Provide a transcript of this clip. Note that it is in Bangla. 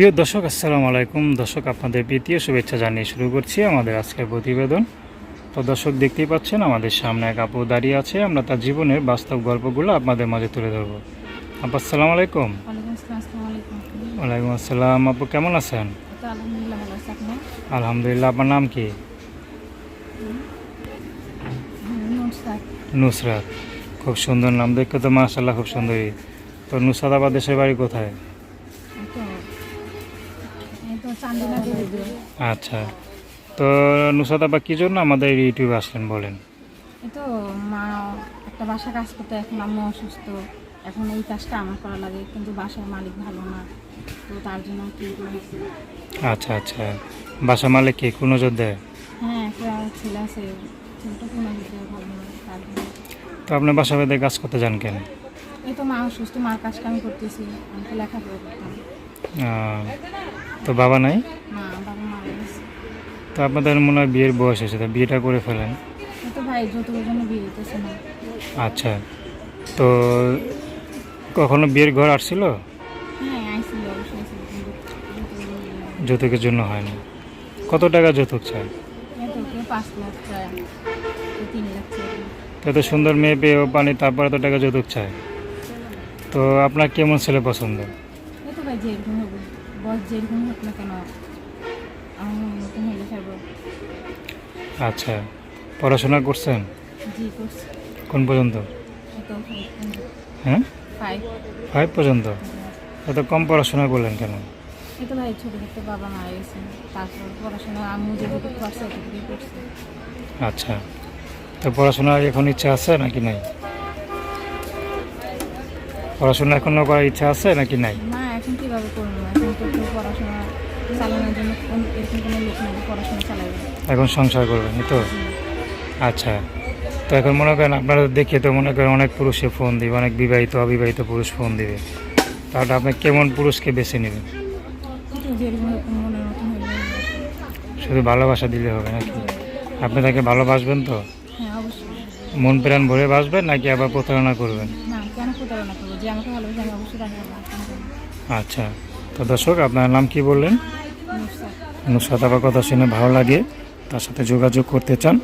প্রিয় দর্শক আসসালামু আলাইকুম। দর্শক আপনাদের প্রীতীয় শুভেচ্ছা জানিয়ে শুরু করছি আমাদের আজকের প্রতিবেদন। তো দর্শক দেখতেই পাচ্ছেন আমাদের সামনে এক আপু দাঁড়িয়ে আছে। আমরা তার জীবনের বাস্তব গল্পগুলো আপনাদের মাঝে তুলে ধরবো। আপু আসসালামু আলাইকুম। ওয়ালাইকুম আসসালাম আপু কেমন আছেন? আলহামদুলিল্লাহ আপনার নাম কি? নুসরাত। খুব সুন্দর নাম। দেখতে তো মাশাল্লাহ খুব সুন্দরী তো নুসরাত আবার দেশের বাড়ি কোথায়? আচ্ছা। তো নুসরাত আবার কী জন্য আমাদের ইউটিউবে আসলেন বলেন? এই তো মা একটা বাসা কাজ করতে এখন আম্মু অসুস্থ। এখন এই কাজটা আমার করা লাগে কিন্তু বাসার মালিক ভালো না। তো তার জন্য কি আচ্ছা আচ্ছা। বাসা মালিক কি? কোনো নজর দেয়? হ্যাঁ একটা ছেলে আছে ছেলেটা কোনো দিতে ভালো না তার জন্য। তো আপনার বাসা বেঁধে কাজ করতে যান কেন? এই তো মা অসুস্থ মার কাজ আমি করতেছি আমি তো লেখাপড়া করতাম। তো বাবা নাই? তো আপনাদের মনে হয় বিয়ের বয়স এসেছে বিয়েটা করে ফেলেন? আচ্ছা তো কখনো বিয়ের ঘর আসছিল? হ্যাঁ যৌতুকের জন্য বিয়ে না। কত টাকা যৌতুক চাই এত সুন্দর মেয়ে পেয়ে ও পানি তারপরে এত টাকা যৌতুক চায়। তো আপনার কেমন ছেলে পছন্দ? ভাই বয়স যেরকম হোক না কেন আমার হলে আচ্ছা পড়াশোনা করছেন? জি করছি। কোন পর্যন্ত? হ্যাঁ? ফাইভ ফাইভ পর্যন্ত? এত কম পড়াশোনা করলেন কেন? এই তো ভাই ছোটো থেকে বাবা মারা গেছে। তারপর পড়াশোনা আম্মু যেটুকু করছে এটুকুই করছে। আচ্ছা। তো পড়াশোনার এখন ইচ্ছা আছে নাকি নাই? পড়াশোনা এখনও করার ইচ্ছা আছে নাকি নাই? না এখন কীভাবে করব? পড়াশোনা চালানোর জন্য এরকম কোনো লোক নেই পড়াশোনা চালাবে এখন সংসার করবেন তো? আচ্ছা। তো এখন মনে করেন আপনারা দেখে তো মনে করেন অনেক পুরুষে ফোন দিবে অনেক বিবাহিত অবিবাহিত পুরুষ ফোন দিবে। তাহলে আপনি কেমন পুরুষকে বেছে নেবেন? শুধু ভালোবাসা দিলে হবে নাকি? আপনি তাকে ভালোবাসবেন তো? হ্যাঁ মন প্রাণ ভরে বাসবেন নাকি আবার প্রতারণা করবেন? আচ্ছা। তো দর্শক আপনার নাম কি বললেন? নুসরাত। আবার কথা শুনে ভালো লাগে। তার সাথে যোগাযোগ করতে চান।